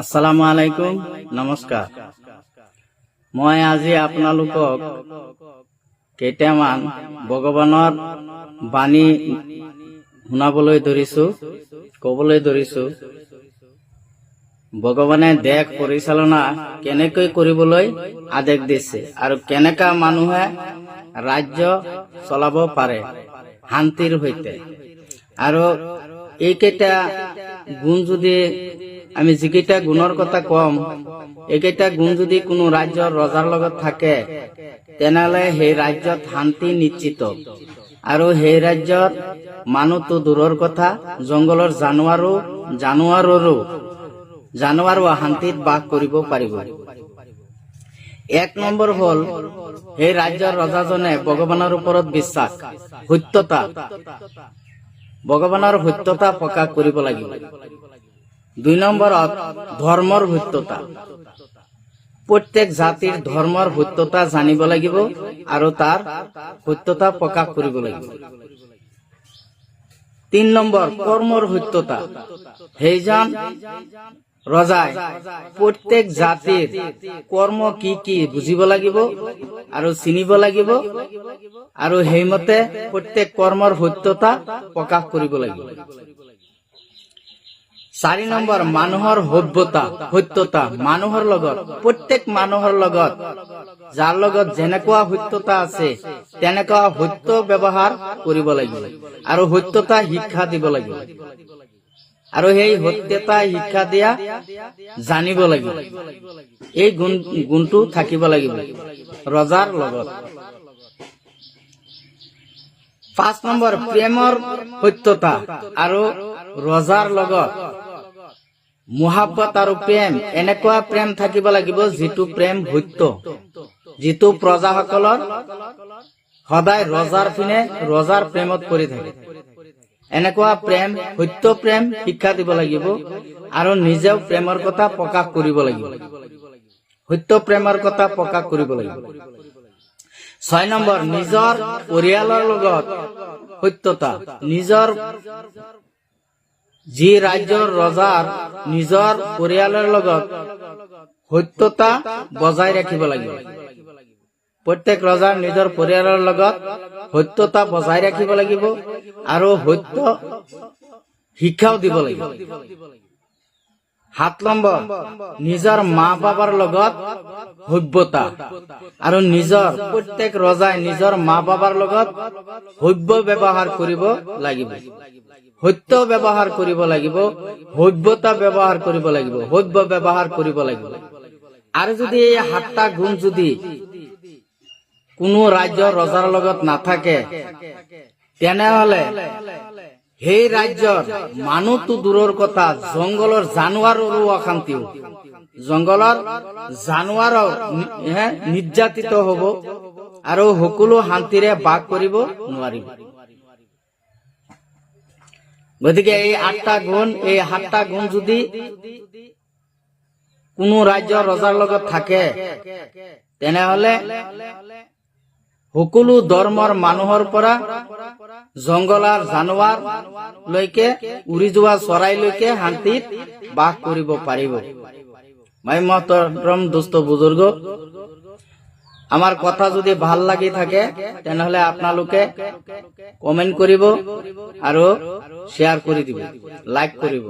আসসালামু আলাইকুম। নমস্কাৰ মই আজি আপোনালোকক কেইটামান ভগৱানৰ বাণী শুনাবলৈ ধৰিছো, কবলৈ ধৰিছো। ভগৱানে দেশ পৰিচালনা কেনেকৈ কৰিবলৈ আদেশ দিছে আৰু কেনেকা মানুহে ৰাজ্য চলাব পাৰে শান্তিৰ সৈতে। আৰু এইকেইটা গুণ যদি আমি যিকেইটা গুণৰ কথা কম এইকেইটা গুণ যদি কোনো ৰাজ্যৰ ৰজাৰ লগত থাকে, তেনেহলে সেই ৰাজ্যত শান্তি নিশ্চিত। আৰু সেই ৰাজ্যৰ মানুহটো দূৰৰ কথা জংঘলৰ জানুৱাৰো, জানুৱাৰৰো, জানুৱাৰো শান্তিত বাস কৰিব পাৰিব। এক নম্বৰ হ'ল, সেই ৰাজ্যৰ ৰজাজনে ভগৱানৰ ওপৰত বিশ্বাস, সত্যতা, ভগৱানৰ সত্যতা প্ৰকাশ কৰিব লাগিব। দুই নম্বৰত ধৰ্মৰ সত্যতা। প্ৰত্যেক জাতিৰ ধৰ্মৰ সত্যতা জানিব লাগিব আৰু তাৰ সত্যতা প্ৰকাশ কৰিব লাগিব। তিন নম্বৰ, কৰ্মৰ সত্যতা। সেইজন ৰজাই প্ৰত্যেক জাতিৰ কৰ্ম কি কি বুজিব লাগিব আৰু চিনিব লাগিব আৰু সেইমতে প্ৰত্যেক কৰ্মৰ সত্যতা প্ৰকাশ কৰিব লাগিব। চাৰি নম্বৰ মানুহৰ সভ্যতা সত্যতা, মানুহৰ লগত, প্ৰত্যেক মানুহৰ লগত। যাৰ লগত যেনেকুৱা সত্যতা আছে, তেনেকুৱা সত্য ব্যৱহাৰ কৰিব লাগিব আৰু সত্যতা শিক্ষা দিব লাগিব। আৰু সেই সত্যতা শিক্ষা দিয়া জানিব লাগিব। এই গুণ, গুণটো থাকিব লাগিব ৰজাৰ লগত। পাঁচ নম্বৰ প্ৰেমৰ সত্যতা আৰু ৰজাৰ লগত। মহাব্বত আৰু প্ৰেম, এনেকুৱা প্ৰেম থাকিব লাগিব যিটো প্ৰেম সত্য যিটো প্ৰজাসকলৰ সদায় ৰজাৰ পিনে ৰজাৰ প্ৰেমত পৰি থাকে। এনেকুৱা প্ৰেম, সত্য প্ৰেম শিক্ষা দিব লাগিব আৰু নিজেও প্ৰেমৰ কথা প্ৰকাশ কৰিব লাগিব। সত্য প্ৰেমৰ কথা প্ৰকাশ কৰিব লাগিব। ছয় নম্বৰ, নিজৰ পৰিয়ালৰ লগত সত্যতা। নিজৰ যি ৰাজ্যৰ ৰজাৰ নিজৰ পৰিয়ালৰ লগত সত্যতা বজাই ৰাখিব লাগিব। প্ৰত্যেক ৰজাৰ নিজৰ পৰিয়ালৰ লগত সত্যতা বজাই ৰাখিব লাগিব আৰু সত্য শিক্ষাও দিব লাগিব। সাত নম্বৰ নিজৰ মা বাবাৰ লগত সভ্যতা। আৰু নিজৰ প্ৰত্যেক ৰজাই নিজৰ মা বাবাৰ লগত সভ্য ব্যৱহাৰ কৰিব লাগিব। সত্য ব্যৱহাৰ কৰিব লাগিব, সভ্যতা ব্যৱহাৰ কৰিব লাগিব, সভ্য ব্যৱহাৰ কৰিব লাগিব। আৰু যদি এই সাতটা গুণ যদি কোনো ৰাজ্যৰ ৰজাৰ লগত নাথাকে, তেনেহলে সেই ৰাজ্যৰ মানুহটো দূৰৰ কথা জংঘলৰ জানুৱাৰৰো অশান্তি হ'ব জংঘলৰ জানুৱাৰো নিৰ্যাতিত হব আৰু সকলো শান্তিৰে বাস কৰিব নোৱাৰিব। গতিকে এই আঠটা গুণ, এই সাতটা গুণ যদি কোনো ৰাজ্যৰ ৰজাৰ লগত থাকে, তেনেহলে সকলো ধৰ্মৰ মানুহৰ পৰা জংঘলৰ জানুৱাৰ লৈকে, উৰি যোৱা চৰাইলৈকে শান্তিত বাস কৰিব পাৰিব। মই মহতৰম দুষ্ট বুজুৰ্গ, আমাৰ কথা যদি ভালো লাগি থাকে, তেনেহলে আপোনালোকে কমেন্ট কৰিব আৰু শ্বেয়াৰ কৰি দিব, লাইক কৰিব।